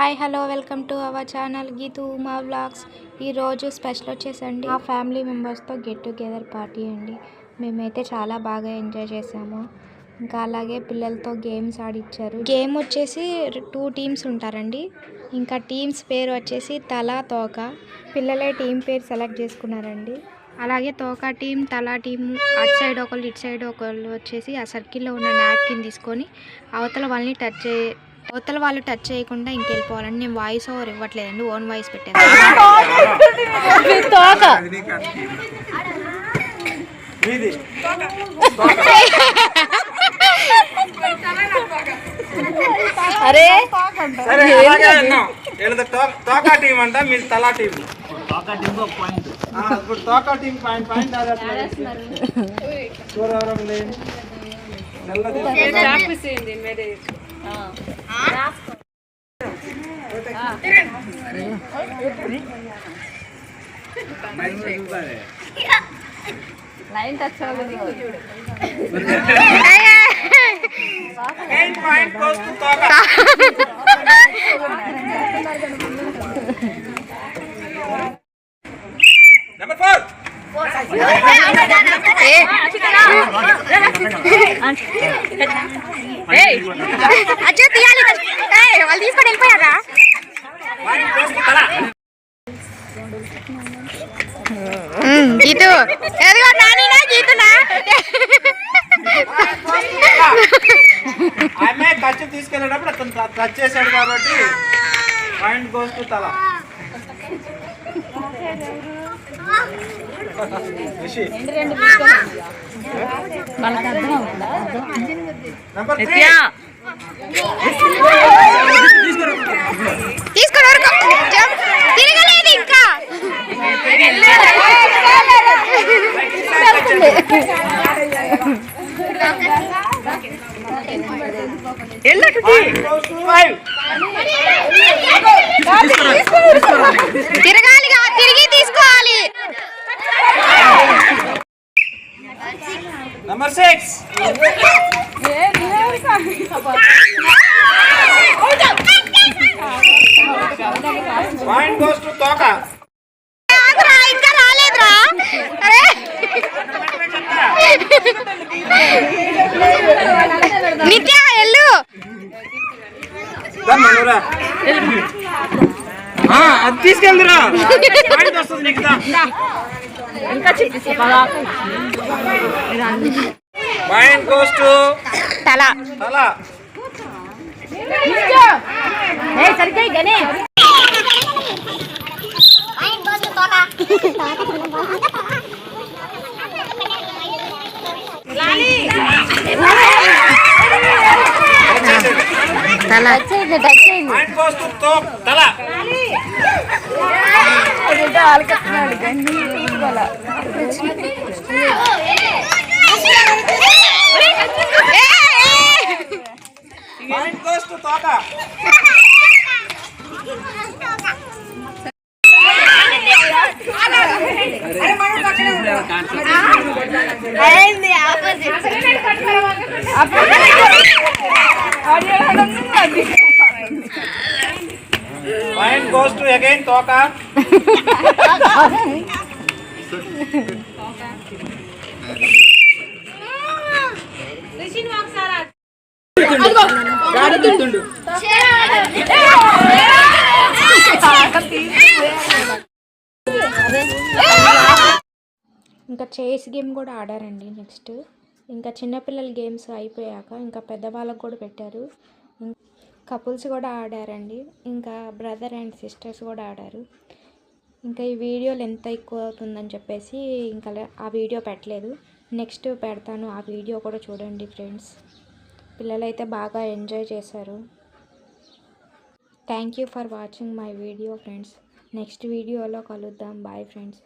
Hi hello welcome to our channel Geethu Uma vlogs. ఈరోజు special వచ్చేసండి. మా family మెంబర్స్తో గెట్ టుగెదర్ పార్టీ అండి. మేమైతే చాలా బాగా ఎంజాయ్ చేసాము. ఇంకా అలాగే పిల్లలతో గేమ్స్ ఆడిచ్చారు. గేమ్ వచ్చేసి టూ టీమ్స్ ఉంటారండి. ఇంకా టీమ్స్ పేరు వచ్చేసి తల తోక. పిల్లలే టీం పేరు సెలెక్ట్ చేసుకున్నారండి. అలాగే తోక టీం తలా టీం అటు సైడ్ ఒకళ్ళు ఇటు సైడ్ ఒకళ్ళు వచ్చేసి ఆ సర్కిల్లో ఉన్న నాప్కిన్ తీసుకొని అవతల వాళ్ళని టచ్ చే అవతల వాళ్ళు టచ్ చేయకుండా ఇంకెళ్ళిపోవాలండి నేను వాయిస్ ఓవర్ ఇవ్వట్లేదండి ఓన్ వాయిస్ పెట్టాను మీది? అరే. సరే అలాగే అన్నాం. వీళ్ళది తో- తోకా టీం అంట మీది తలా టీం ఆ, ఇప్పుడు తోకా టీం పాయింట్ పాయింట్ చూడవరం లేదు నల్లది Main point goes to తోక నెంబర్ ఫోర్ అచ్చా తీయాలి. వాళ్ళు తీసుకొని వెళ్ళిపోయారా? గీతు. ఎదిగో నానినా గీతునా? ఆమె తీసుకెళ్ళేటప్పుడు అతను టచ్ చేశాడు కాబట్టి పాయింట్ గోస్ టు తల. తీసుకొని వరకు జంప్. తిరగలేదు ఇంకా point six point goes to తోక ఆగురా, ఇంకా రాలేదురా. అరే. నిత్య ఎల్లు దా మనోరా. ఆ, అది వస్తుంది నీకు దా. పాయింట్ గోస్ టు తల. తల. తల. పాయింట్ గోస్ టు తో తల. పాయింట్ గోస్ టు తోక Mine goes to Tata. To again Toka. తోక ఇంకా చేస్ గేమ్ కూడా ఆడారండి నెక్స్ట్ ఇంకా చిన్నపిల్లల గేమ్స్ అయిపోయాక ఇంకా పెద్దవాళ్ళకు కూడా పెట్టారు. కపుల్స్ కూడా ఆడారండి. ఇంకా బ్రదర్ అండ్ సిస్టర్స్ కూడా ఆడారు. ఇంకా ఈ వీడియోలు ఎంత ఎక్కువ అవుతుందని చెప్పేసి ఇంకా ఆ వీడియో పెట్టలేదు. నెక్స్ట్ పెడతాను. ఆ వీడియో కూడా చూడండి ఫ్రెండ్స్ పిల్లలైతే బాగా ఎంజాయ్ చేశారు. Thank you for watching my video friends next వీడియోలో కలుద్దాం. Bye friends